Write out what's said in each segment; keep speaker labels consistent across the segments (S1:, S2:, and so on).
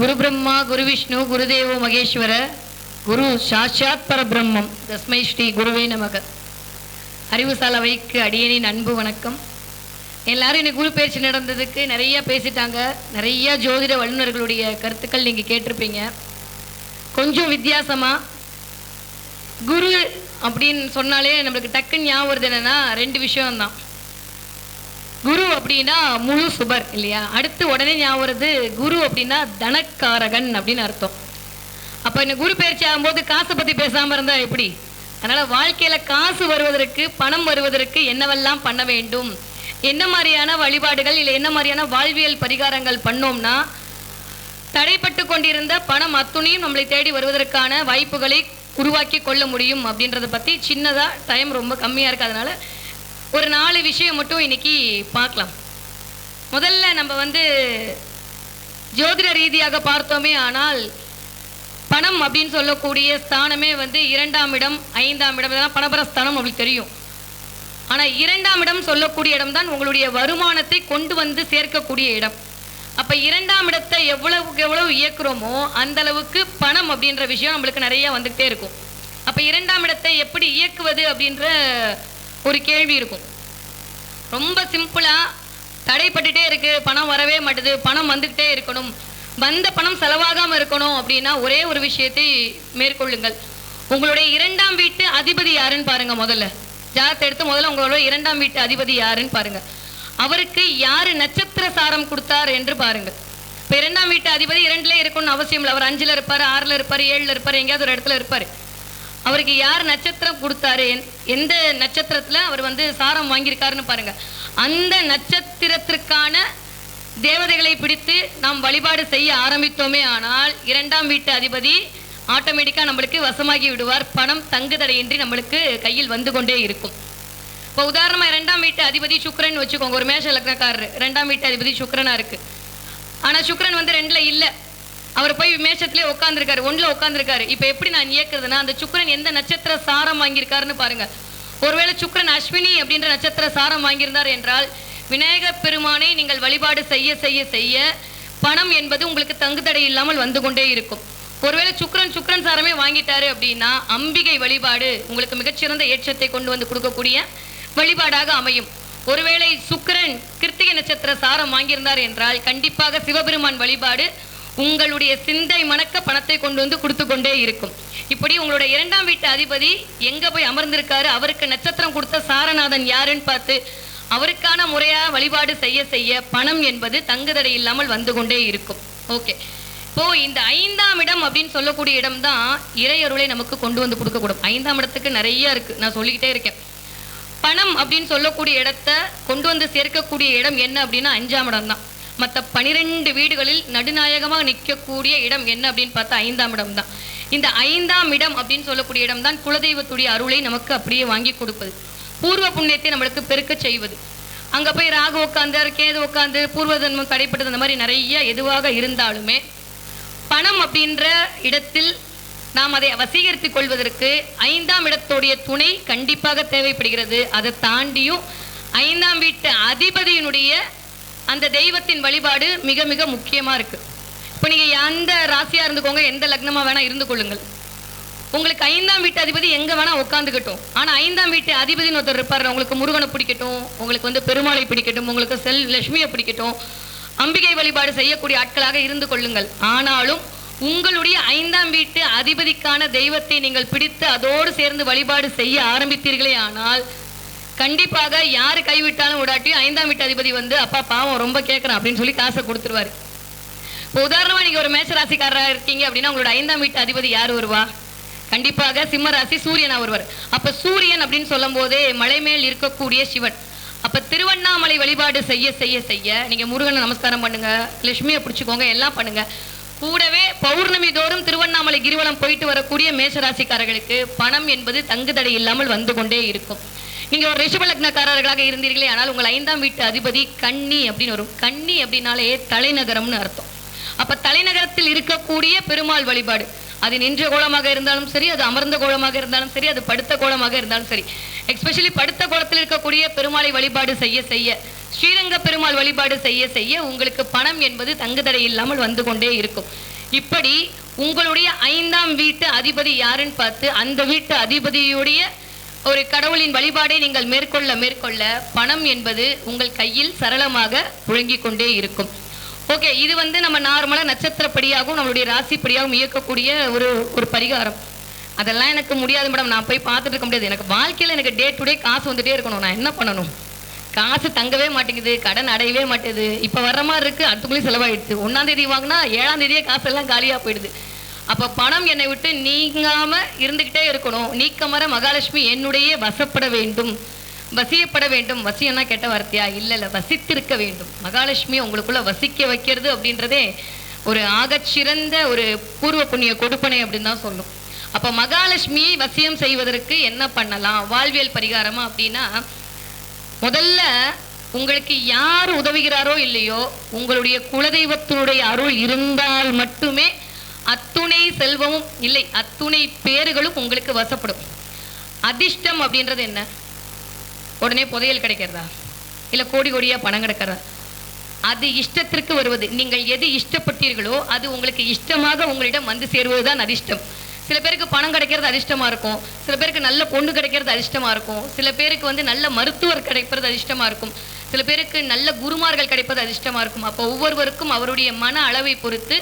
S1: குரு பிரம்மா குரு விஷ்ணு குருதேவோ மகேஸ்வர குரு சாட்சாத் பரபிரம்மம். தஸ்மை ஸ்ரீ குருவே நமக. அறிவுசாலவைக்கு அடியனின் அன்பு வணக்கம். எல்லாரும் இன்னைக்கு குரு பயிற்சி நடந்ததுக்கு நிறைய பேசிட்டாங்க. நிறைய ஜோதிட வல்லுநர்களுடைய கருத்துக்கள் நீங்கள் கேட்டிருப்பீங்க. கொஞ்சம் வித்தியாசமாக குரு அப்படின்னு சொன்னாலே நம்மளுக்கு டக்குன்னு ஞாபகம் வருது என்னன்னா ரெண்டு விஷயம்தான். குரு அப்படின்னா முழு சுபர் இல்லையா? அடுத்து உடனே ஞாபகம் வருது குரு அப்படின்னா தனக்காரகன் அப்படின்னு அர்த்தம். அப்போ இந்த குரு பயிற்சி ஆகும்போது காசை பற்றி பேசாமல் இருந்தால் எப்படி? அதனால் வாழ்க்கையில் காசு வருவதற்கு பணம் வருவதற்கு என்னவெல்லாம் பண்ண வேண்டும்? என்ன மாதிரியான வழிபாடுகள் இல்லை என்ன மாதிரியான வாழ்வியல் பரிகாரங்கள் பண்ணோம்னா தடைப்பட்டு கொண்டிருந்த பணம் அத்துணையும் நம்மளை தேடி வருவதற்கான வாய்ப்புகளை உருவாக்கி கொள்ள முடியும் அப்படின்றத பற்றி சின்னதாக டைம் ரொம்ப கம்மியாக இருக்கு. அதனால ஒரு நாலு விஷயம் மட்டும் இன்னைக்கு பார்க்கலாம். முதல்ல நம்ம வந்து ஜோதிட ரீதியாக பார்த்தோமே ஆனால் பணம் அப்படின்னு சொல்லக்கூடிய ஸ்தானமே வந்து இரண்டாம் இடம் ஐந்தாம் இடம் இதெல்லாம் பணபரஸ்தானம் உங்களுக்கு தெரியும். ஆனால் இரண்டாம் இடம் சொல்லக்கூடிய இடம் தான் உங்களுடைய வருமானத்தை கொண்டு வந்து சேர்க்கக்கூடிய இடம். அப்போ இரண்டாம் இடத்தை எவ்வளவுக்கு எவ்வளவு இயக்குறோமோ அந்த அளவுக்கு பணம் அப்படின்ற விஷயம் நம்மளுக்கு நிறைய வந்துகிட்டே இருக்கும். அப்போ இரண்டாம் இடத்தை எப்படி இயக்குவது அப்படின்ற ஒரு கேள்வி இருக்கும். ரொம்ப சிம்பிளாக தடைப்பட்டுட்டே இருக்குது பணம் வரவே மாட்டுது பணம் வந்துக்கிட்டே இருக்கணும். வந்த பணம் செலவாகாமல் இருக்கணும் அப்படின்னா ஒரே ஒரு விஷயத்தை மேற்கொள்ளுங்கள். உங்களுடைய இரண்டாம் வீட்டு அதிபதி யாருன்னு பாருங்க முதல்ல. ஜாதகத்தை எடுத்து முதல்ல உங்களோட இரண்டாம் வீட்டு அதிபதி யாருன்னு பாருங்க. அவருக்கு யாரு நட்சத்திர சாரம் கொடுத்தார் என்று பாருங்க இப்போ இரண்டாம் வீட்டு அதிபதி இரண்டுல இருக்கணும்னு அவசியம் இல்லை. அவர் அஞ்சுல இருப்பார் ஆறுல இருப்பார் ஏழுல இருப்பார் எங்கேயாவது ஒரு இடத்துல இருப்பார். அவருக்கு யார் நட்சத்திரம் கொடுத்தாரு? எந்த நட்சத்திரத்தில் அவர் வந்து சாரம் வாங்கியிருக்காருன்னு பாருங்க. அந்த நட்சத்திரத்திற்கான தேவதைகளை பிடித்து நாம் வழிபாடு செய்ய ஆரம்பித்தோமே ஆனால் இரண்டாம் வீட்டு அதிபதி ஆட்டோமேட்டிக்காக நம்மளுக்கு வசமாகி விடுவார். பணம் தங்குதடையின்றி நம்மளுக்கு கையில் வந்து கொண்டே இருக்கும். இப்போ உதாரணமாக இரண்டாம் வீட்டு அதிபதி சுக்ரன் வச்சுக்கோங்க. ஒரு மேஷ லக்னக்காரர். இரண்டாம் வீட்டு அதிபதி சுக்கிரனா இருக்குது ஆனால் சுக்ரன் வந்து ரெண்டில் இல்லை. அவர் போய் மேஷத்திலே உட்காந்துருக்காரு ஒன்றில் உட்காந்துருக்காரு இப்போ எப்படி நான் இயக்குறதுன்னா அந்த சுக்கிரன் எந்த நட்சத்திர சாரம் வாங்கியிருக்காருன்னு பாருங்க. ஒருவேளை சுக்கிரன் அஸ்வினி அப்படின்ற நட்சத்திர சாரம் வாங்கியிருந்தார் என்றால் விநாயகர் பெருமானை நீங்கள் வழிபாடு செய்ய செய்ய செய்ய பணம் என்பது உங்களுக்கு தங்குதடை இல்லாமல் வந்து கொண்டே இருக்கும். ஒருவேளை சுக்கரன் சுக்கரன் சாரமே வாங்கிட்டாரு அப்படின்னா அம்பிகை வழிபாடு உங்களுக்கு மிகச்சிறந்த ஏற்றத்தை கொண்டு வந்து கொடுக்கக்கூடிய வழிபாடாக அமையும். ஒருவேளை சுக்கரன் கிருத்திகை நட்சத்திர சாரம் வாங்கியிருந்தார் என்றால் கண்டிப்பாக சிவபெருமான் வழிபாடு உங்களுடைய சிந்தை மணக்க பணத்தை கொண்டு வந்து கொடுத்து கொண்டே இருக்கும். இப்படி உங்களுடைய இரண்டாம் வீட்டு அதிபதி எங்க போய் அமர்ந்திருக்காரு? அவருக்கு நட்சத்திரம் கொடுத்த சாரநாதன் யாருன்னு பார்த்து அவருக்கான முறையா வழிபாடு செய்ய செய்ய பணம் என்பது தங்குதடை இல்லாமல் வந்து கொண்டே இருக்கும். ஓகே இப்போ இந்த ஐந்தாம் இடம் அப்படின்னு சொல்லக்கூடிய இடம் தான் இறையருளை நமக்கு கொண்டு வந்து கொடுக்கக்கூடும். ஐந்தாம் இடத்துக்கு நிறைய இருக்கு. நான் சொல்லிக்கிட்டே இருக்கேன். பணம் அப்படின்னு சொல்லக்கூடிய இடத்த கொண்டு வந்து சேர்க்கக்கூடிய இடம் என்ன அப்படின்னா அஞ்சாம் இடம் தான் மற்ற பனிரெண்டு வீடுகளில் நடுநாயகமாக நிற்கக்கூடிய இடம் என்ன அப்படின்னு பார்த்தா ஐந்தாம் இடம் தான் இந்த ஐந்தாம் இடம் அப்படின்னு சொல்லக்கூடிய இடம் தான் குலதெய்வத்துடைய அருளை நமக்கு அப்படியே வாங்கி கொடுப்பது. பூர்வ புண்ணியத்தை நம்மளுக்கு பெருக்க செய்வது. அங்கே போய் ராகு உட்காந்து கேது உட்காந்து பூர்வ தன்மம் தடைப்பட்டது அந்த மாதிரி நிறைய எதுவாக இருந்தாலுமே பணம் அப்படின்ற இடத்தில் நாம் அதை வசீகரித்துக் கொள்வதற்கு ஐந்தாம் இடத்துடைய துணை கண்டிப்பாக தேவைப்படுகிறது. அதை தாண்டியும் ஐந்தாம் வீட்டு அதிபதியினுடைய அந்த தெய்வத்தின் வழிபாடு மிக மிக முக்கியமாக இருக்குது இப்போ நீங்கள் எந்த ராசியாக இருந்துக்கோங்க எந்த லக்னமாக வேணால் இருந்து கொள்ளுங்கள். உங்களுக்கு ஐந்தாம் வீட்டு அதிபதி எங்கே வேணால் உட்காந்துக்கட்டும் ஆனால் ஐந்தாம் வீட்டு அதிபதினு ஒருத்தர் இருப்பார் உங்களுக்கு முருகனை பிடிக்கட்டும் உங்களுக்கு வந்து பெருமாளை பிடிக்கட்டும் உங்களுக்கு செல் லட்சுமியை பிடிக்கட்டும். அம்பிகை வழிபாடு செய்யக்கூடிய ஆட்களாக இருந்து கொள்ளுங்கள். ஆனாலும் உங்களுடைய ஐந்தாம் வீட்டு அதிபதிக்கான தெய்வத்தை நீங்கள் பிடித்து அதோடு சேர்ந்து வழிபாடு செய்ய ஆரம்பித்தீர்களே ஆனால் கண்டிப்பாக யார் கைவிட்டாலும் விடாட்டி ஐந்தாம் வீட்டு அதிபதி வந்து அப்பா பாவம் ரொம்ப கேட்குறான் அப்படின்னு சொல்லி காசை கொடுத்துருவாரு. இப்போ உதாரணமா நீங்க ஒரு மேசராசிக்காரராக இருக்கீங்க அப்படின்னா உங்களோட ஐந்தாம் வீட்டு அதிபதி யார் வருவா? கண்டிப்பாக சிம்மராசி சூரியனா வருவார். அப்ப சூரியன் அப்படின்னு சொல்லும் போதே மலை மேல் இருக்கக்கூடிய சிவன். அப்ப திருவண்ணாமலை வழிபாடு செய்ய செய்ய செய்ய நீங்க முருகனை நமஸ்காரம் பண்ணுங்க லட்சுமியை பிடிச்சிக்கோங்க எல்லாம் பண்ணுங்க. கூடவே பௌர்ணமி தோறும் திருவண்ணாமலை கிரிவலம் போயிட்டு வரக்கூடிய மேஷராசிக்காரர்களுக்கு பணம் என்பது தங்குதடை இல்லாமல் வந்து கொண்டே இருக்கும். நீங்கள் ஒரு ரிஷபலக்னக்காரர்களாக இருந்தீர்களே ஆனால் உங்கள் ஐந்தாம் வீட்டு அதிபதி கன்னி அப்படின்னு வரும். கன்னி அப்படின்னாலே தலைநகரம்னு அர்த்தம். அப்ப தலைநகரத்தில் இருக்கக்கூடிய பெருமாள் வழிபாடு. அது நின்ற கோலமாக இருந்தாலும் சரி அது அமர்ந்த கோலமாக இருந்தாலும் சரி அது படுத்த கோலமாக இருந்தாலும் சரி. எக்ஸ்பெஷலி படுத்த கோலத்தில் இருக்கக்கூடிய பெருமாளை வழிபாடு செய்ய செய்ய ஸ்ரீரங்க பெருமாள் வழிபாடு செய்ய செய்ய உங்களுக்கு பணம் என்பது தங்குதடை இல்லாமல் வந்து கொண்டே இருக்கும். இப்படி உங்களுடைய ஐந்தாம் வீட்டு அதிபதி யாருன்னு பார்த்து அந்த வீட்டு அதிபதியுடைய ஒரு கடவுளின் வழிபாடை நீங்கள் மேற்கொள்ள மேற்கொள்ள பணம் என்பது உங்கள் கையில் சரளமாக புழங்கிக் கொண்டே இருக்கும். ஓகே இது வந்து நம்ம நார்மலாக நட்சத்திரப்படியாகவும் நம்மளுடைய ராசிப்படியாகவும் இயக்கக்கூடிய ஒரு ஒரு பரிகாரம். அதெல்லாம் எனக்கு முடியாது மேடம் நான் போய் பார்த்துட்டு இருக்க முடியாது. எனக்கு வாழ்க்கையில் எனக்கு டே டு டே காசு வந்துட்டே இருக்கணும். நான் என்ன பண்ணணும்? காசு தங்கவே மாட்டேங்குது. கடன் அடையவே மாட்டேங்குது இப்போ வர்ற மாதிரி இருக்குது அடுத்துக்குள்ளேயும் செலவாயிடுது ஒன்றாந்தேதி வாங்கினா ஏழாம் தேதியே காசெல்லாம் காலியாக போயிடுது. அப்போ பணம் என்னை விட்டு நீங்காம இருந்துக்கிட்டே இருக்கணும். நீக்கமர மகாலட்சுமி என்னுடைய வசப்பட வேண்டும். வசியப்பட வேண்டும். வசியம்னா கெட்ட வார்த்தையா? இல்லை இல்லை. வசித்திருக்க வேண்டும். மகாலட்சுமி உங்களுக்குள்ள வசிக்க வைக்கிறது அப்படின்றதே ஒரு ஆகச்சிறந்த ஒரு பூர்வ புண்ணிய கொடுப்பனை அப்படின்னு தான் சொல்லும். அப்போ மகாலட்சுமியை வசியம் செய்வதற்கு என்ன பண்ணலாம்? வாழ்வியல் பரிகாரமா அப்படின்னா முதல்ல உங்களுக்கு யார் உதவுகிறாரோ இல்லையோ உங்களுடைய குலதெய்வத்தினுடைய அருள் இருந்தால் மட்டுமே அத்துணை செல்வமும் இல்லை அத்துணை பேறுகளும் உங்களுக்கு வசப்படும். அதிர்ஷ்டம் அப்படின்றது என்ன? உடனே புதையல் கிடைக்கிறதா? இல்லை கோடி கோடியாக பணம் கிடைக்கிறதா? அது இஷ்டத்திற்கு வருவது. நீங்கள் எது இஷ்டப்பட்டீர்களோ அது உங்களுக்கு இஷ்டமாக உங்களிடம் வந்து சேருவது தான் அதிர்ஷ்டம். சில பேருக்கு பணம் கிடைக்கிறது அதிர்ஷ்டமாக இருக்கும். சில பேருக்கு நல்ல பொண்ணு கிடைக்கிறது அதிர்ஷ்டமாக இருக்கும். சில பேருக்கு வந்து நல்ல மருத்துவர் கிடைப்பது அதிர்ஷ்டமாக இருக்கும். சில பேருக்கு நல்ல குருமார்கள் கிடைப்பது அதிர்ஷ்டமாக இருக்கும். அப்போ ஒவ்வொருவருக்கும் அவருடைய மன அளவை பொறுத்து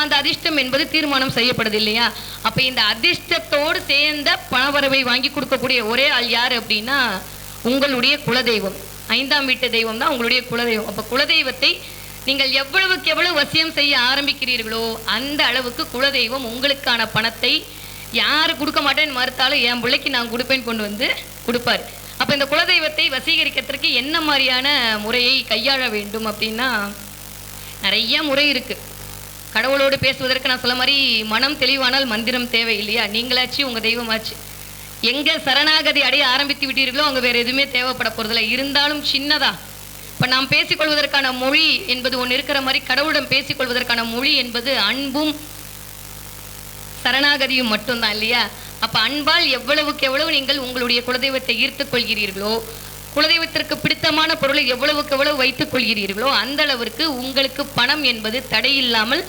S1: அந்த அதிர்ஷ்டம் என்பது தீர்மானம் செய்யப்படுது இல்லையா அப்ப இந்த அதிர்ஷ்டத்தோடு சேர்ந்த பணவரவை வாங்கி கொடுக்கக்கூடிய ஒரே ஆள் யார் அப்படின்னா உங்களுடைய குலதெய்வம். ஐந்தாம் வீட்டு தெய்வம் தான் உங்களுடைய குலதெய்வம். அப்ப குலதெய்வத்தை நீங்கள் எவ்வளவுக்கு எவ்வளவு வசியம் செய்ய ஆரம்பிக்கிறீர்களோ அந்த அளவுக்கு குலதெய்வம் உங்களுக்கான பணத்தை யாரு கொடுக்க மாட்டேன்னு மறுத்தாலும் என் பிள்ளைக்கு நான் கொடுப்பேன் கொண்டு வந்து கொடுப்பார். அப்ப இந்த குலதெய்வத்தை வசீகரிக்கிறதுக்கு என்ன மாதிரியான முறையை கையாள வேண்டும் அப்படின்னா நிறைய முறை இருக்குது கடவுளோடு பேசுவதற்கு நான் சொல்ல மாதிரி மனம் தெளிவானால் மந்திரம் தேவை இல்லையா நீங்களாச்சு உங்க தெய்வமாச்சு. எங்கே சரணாகதி அடைய ஆரம்பித்து விட்டீர்களோ அங்கே வேறு எதுவுமே தேவைப்பட போகிறதில்ல இருந்தாலும் சின்னதா. இப்போ நாம் பேசிக்கொள்வதற்கான மொழி என்பது ஒன்று இருக்கிற மாதிரி கடவுளிடம் பேசிக்கொள்வதற்கான மொழி என்பது அன்பும் சரணாகதியும் மட்டும்தான் இல்லையா? அப்போ அன்பால் எவ்வளவுக்கு எவ்வளவு நீங்கள் உங்களுடைய குலதெய்வத்தை ஈர்த்துக் கொள்கிறீர்களோ குலதெய்வத்திற்கு பிடித்தமான பொருளை எவ்வளவுக்கு எவ்வளவு வைத்துக் கொள்கிறீர்களோ அந்த அளவிற்கு உங்களுக்கு பணம் என்பது தடையில்லாமல்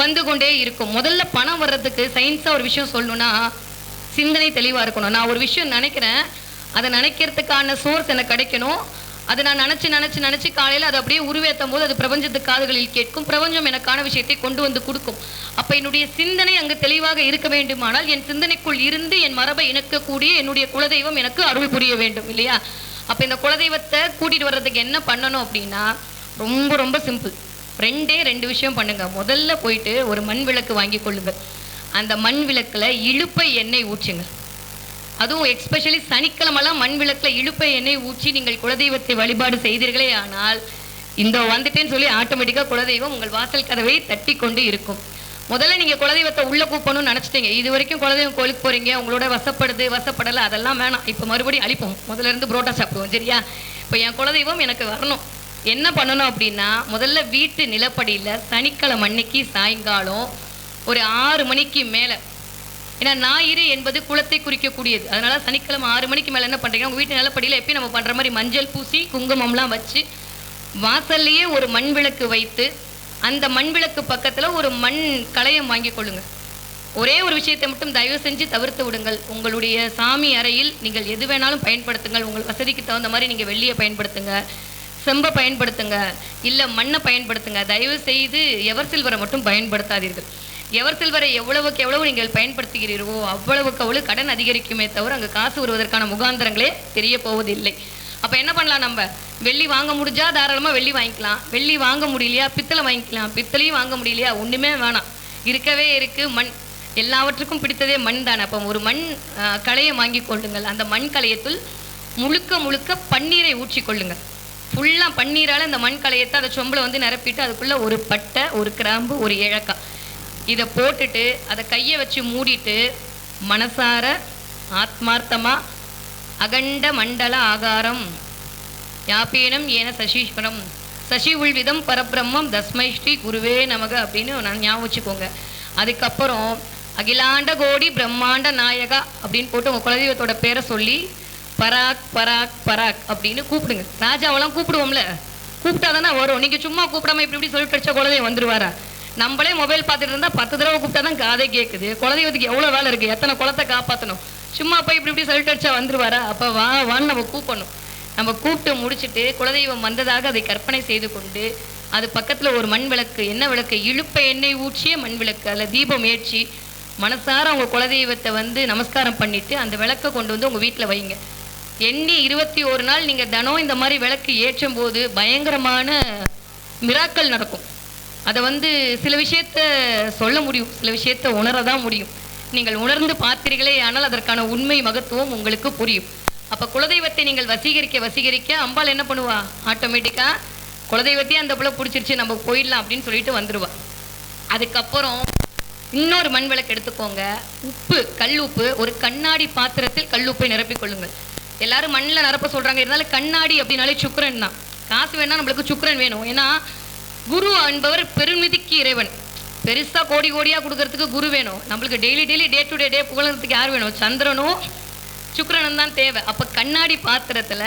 S1: வந்து கொண்டே இருக்கும். முதல்ல பணம் வர்றதுக்கு சயின்ஸாக ஒரு விஷயம் சொல்லணும்னா சிந்தனை தெளிவாக இருக்கணும். நான் ஒரு விஷயம் நினைக்கிறேன். அதை நினைக்கிறதுக்கான சோர்ஸ் எனக்கு கிடைக்கணும். அதை நான் நினச்சி நினச்சி நினச்சி காலையில் அதை அப்படியே உருவேற்றும் போது அது பிரபஞ்சத்து காதுகளில் கேட்கும். பிரபஞ்சம் எனக்கான விஷயத்தை கொண்டு வந்து கொடுக்கும். அப்போ என்னுடைய சிந்தனை அங்கு தெளிவாக இருக்க வேண்டுமானால் என் சிந்தனைக்குள் இருந்து என் மரபை இணக்கக்கூடிய என்னுடைய குலதெய்வம் எனக்கு அருள் புரிய வேண்டும் இல்லையா? அப்போ இந்த குலதெய்வத்தை கூட்டிகிட்டு வர்றதுக்கு என்ன பண்ணணும் அப்படின்னா ரொம்ப ரொம்ப சிம்பிள் ரெண்டே ரெண்டு விஷயம் பண்ணுங்க. முதல்ல போயிட்டு ஒரு மண் விளக்கு வாங்கி கொள்ளுங்கள் அந்த மண் விளக்கில் இழுப்பை எண்ணெய் ஊற்றுங்க. அதுவும் எக்ஸ்பெஷலி சனிக்கிழமெல்லாம் மண் விளக்கில் இழுப்பை எண்ணெய் ஊற்றி நீங்கள் குலதெய்வத்தை வழிபாடு செய்தீர்களே ஆனால் இந்த வந்துட்டேன்னு சொல்லி ஆட்டோமேட்டிக்காக குலதெய்வம் உங்கள் வாசல் கதவை தட்டி கொண்டு இருக்கும். முதல்ல நீங்க குலதெய்வத்தை உள்ள கூப்பணும்னு நினைச்சிட்டீங்க. இது வரைக்கும் குலதெய்வம் கோயிலுக்கு போறீங்க. உங்களோட வசப்படுது வசப்படலை அதெல்லாம் வேணாம். இப்போ மறுபடியும் அழிப்போம். முதல்ல இருந்து புரோட்டா சாப்பிடுவோம். சரியா? இப்போ என் குலதெய்வம் எனக்கு வரணும். என்ன பண்ணணும் அப்படின்னா முதல்ல வீட்டு நிலப்படியில் சனிக்கிழமை அன்னைக்கு சாயங்காலம் ஒரு ஆறு மணிக்கு மேலே. ஏன்னா ஞாயிறு என்பது குலத்தை குறிக்கக்கூடியது. அதனால சனிக்கிழமை ஆறு மணிக்கு மேலே என்ன பண்ணுறீங்கன்னா உங்கள் வீட்டு நிலப்படியில் எப்பயும் நம்ம பண்ணுற மாதிரி மஞ்சள் பூசி குங்குமம்லாம் வச்சு வாசல்லையே ஒரு மண் விளக்கு வைத்து அந்த மண் விளக்கு பக்கத்தில் ஒரு மண் களையம் வாங்கி கொள்ளுங்கள் ஒரே ஒரு விஷயத்தை மட்டும் தயவு செஞ்சு தவிர்த்து விடுங்கள். உங்களுடைய சாமி அறையில் நீங்கள் எது வேணாலும் பயன்படுத்துங்கள். உங்கள் வசதிக்கு தகுந்த மாதிரி நீங்கள் வெள்ளியை பயன்படுத்துங்க. செம்பை பயன்படுத்துங்க. இல்லை மண்ணை பயன்படுத்துங்க. தயவு செய்து எவர் சில்வரை மட்டும் பயன்படுத்தாதீர்கள். எவர் சில்வரை எவ்வளவுக்கு எவ்வளவு நீங்கள் பயன்படுத்துகிறீர்களோ அவ்வளவுக்கு அவ்வளவு கடன் அதிகரிக்குமே தவிர அங்கே காசு வருவதற்கான முகாந்திரங்களே தெரிய போவதில்லை. அப்போ என்ன பண்ணலாம் நம்ம? வெள்ளி வாங்க முடிஞ்சா தாராளமாக வெள்ளி வாங்கிக்கலாம். வெள்ளி வாங்க முடியலையா? பித்தளை வாங்கிக்கலாம். பித்தளையும் வாங்க முடியலையா? ஒன்றுமே வேணாம். இருக்கவே இருக்குது மண். எல்லாவற்றுக்கும் பிடித்ததே மண் தானே. அப்போ ஒரு மண் கலையை வாங்கி கொள்ளுங்கள். அந்த மண் கலையத்துள் முழுக்க முழுக்க பன்னீரை ஊற்றி கொள்ளுங்கள். ஃபுல்லாக பன்னீரால் அந்த மண் கலையத்தை அதை சொம்பில் வந்து நிரப்பிட்டு அதுக்குள்ளே ஒரு பட்டை ஒரு கிராம்பு ஒரு இழக்காய் இதை போட்டுட்டு அதை கையை வச்சு மூடிட்டு மனசார ஆத்மார்த்தமாக அகண்ட மண்டல ஆகாரம். யாப்பேனம் ஏன சசீஸ்வரம். சசி உள்விதம் பரபிரம்மம் தஸ்மை ஸ்ரீ குருவே நமக அப்படின்னு நான் ஞாபகம் வச்சுக்கோங்க. அதுக்கப்புறம் அகிலாண்ட கோடி பிரம்மாண்ட நாயகா அப்படின்னு போட்டு உங்கள் குலதெய்வத்தோட பேரை சொல்லி பராக் பராக் பராக் அப்படின்னு கூப்பிடுங்க. ராஜாவெல்லாம் கூப்பிடுவோம்ல. கூப்பிட்டா தானே வரும். நீங்கள் சும்மா கூப்பிடாம இப்படி இப்படி சொல்லிட்டு படிச்ச குலதெய்வம் வந்துருவாரா? நம்மளே மொபைல் பார்த்துட்டு இருந்தால் பத்து தடவை கூப்பிட்டா தான் காதை கேட்குது குலதெய்வத்துக்கு எவ்வளோ வேலை இருக்குது எத்தனை குளத்தை காப்பாற்றணும் சும்மா போய் இப்படி இப்படி சொல்லிட்டு அடிச்சா வந்துருவாரா? அப்போ வா வான்னு நம்ம கூப்பிடணும். நம்ம கூப்பிட்டு முடிச்சுட்டு குலதெய்வம் வந்ததாக அதை கற்பனை செய்து கொண்டு அது பக்கத்தில் ஒரு மண் விளக்கு என்ன விளக்கு? இழுப்ப எண்ணெய் ஊற்றிய மண் விளக்கு அதில் தீபம் ஏற்றி மனசார அவங்க குலதெய்வத்தை வந்து நமஸ்காரம் பண்ணிட்டு அந்த விளக்கை கொண்டு வந்து உங்கள் வீட்டில் வைங்க. எண்ணி இருபத்தி ஒரு நாள் நீங்கள் தினம் இந்த மாதிரி விளக்கு ஏற்றும் போது பயங்கரமான மிராக்கள் நடக்கும். அதை வந்து சில விஷயத்த சொல்ல முடியும் சில விஷயத்த உணர தான் முடியும். நீங்கள் உணர்ந்து பார்த்தீர்களே ஆனால் அதற்கான உண்மை மகத்துவம் உங்களுக்கு புரியும். அப்போ குலதெய்வத்தை நீங்கள் வசீகரிக்க வசீகரிக்க அம்பாள் என்ன பண்ணுவா? ஆட்டோமேட்டிக்காக குலதெய்வத்தையே அந்த புள்ள பிடிச்சிருச்சு நம்ம போயிடலாம் அப்படின்னு சொல்லிட்டு வந்துடுவா அதுக்கப்புறம் இன்னொரு மண் விளக்கு எடுத்துக்கோங்க. உப்பு கல் உப்பு ஒரு கண்ணாடி பாத்திரத்தில் கல் உப்பை நிரப்பிக்கொள்ளுங்கள் எல்லாரும் மண்ணில் நிரப்ப சொல்கிறாங்க இருந்தாலும் கண்ணாடி அப்படின்னாலே சுக்கிரன் தான். காசு வேணா நம்மளுக்கு சுக்கரன் வேணும். ஏன்னா குரு என்பவர் பெருமிதிக்கு இறைவன். பெருசா கோடி கோடியா கொடுக்கறதுக்கு குரு வேணும். நம்மளுக்கு daily daily day to day day புகழறதுக்கு யார் வேணும்? சந்திரனும் சுக்கரனும் தான் தேவை. அப்ப கண்ணாடி பாத்திரத்துல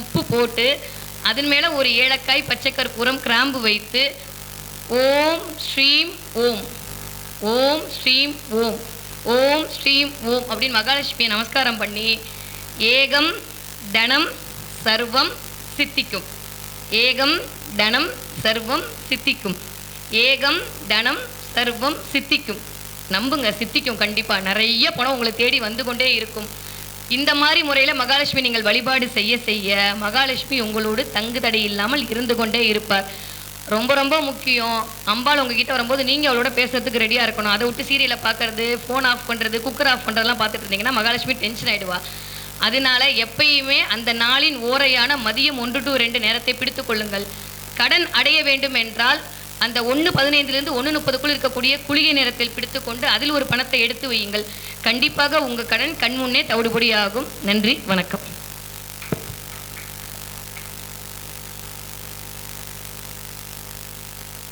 S1: உப்பு போட்டு அதன் மேல ஒரு ஏலக்காய் பச்சைக்கற்பூரம் கிராம்பு வைத்து ஓம் ஸ்ரீம் ஓம். ஓம் ஸ்ரீம் ஓம். ஓம் ஸ்ரீம் ஓம் அப்படின்னு மகாலட்சுமியை நமஸ்காரம் பண்ணி ஏகம் தனம் சர்வம் சித்திக்கும். ஏகம் தனம் சர்வம் சித்திக்கும். ஏகம் தனம் சர்வம் சித்திக்கும். நம்புங்க சித்திக்கும் கண்டிப்பாக நிறைய பணம் உங்களை தேடி வந்து கொண்டே இருக்கும். இந்த மாதிரி முறையில் மகாலட்சுமி நீங்கள் வழிபாடு செய்ய செய்ய மகாலட்சுமி உங்களோடு தங்கு தடை இல்லாமல் இருந்து கொண்டே இருப்பார். ரொம்ப ரொம்ப முக்கியம். அம்பாள் உங்ககிட்ட வரும்போது நீங்கள் அவளோட பேசுறதுக்கு ரெடியாக இருக்கணும். அதை விட்டு சீரியலை பார்க்கறது ஃபோன் ஆஃப் பண்ணுறது குக்கர் ஆஃப் பண்ணுறதுலாம் பார்த்துட்டு இருந்தீங்கன்னா மகாலட்சுமி டென்ஷன் ஆகிடுவா அதனால எப்பயுமே அந்த நாளின் ஓரையான மதியம் ஒன்று டு ரெண்டு நேரத்தை பிடித்து கொள்ளுங்கள். கடன் அடைய வேண்டும் என்றால் அந்த ஒன்று பதினைந்துலேருந்து ஒன்று முப்பதுக்குள் இருக்கக்கூடிய குளிகை நேரத்தில் பிடித்துக்கொண்டு அதில் ஒரு பணத்தை எடுத்து வையுங்கள். கண்டிப்பாக உங்கள் கடன் கண் முன்னே தவிடுபடியாகும். நன்றி வணக்கம்.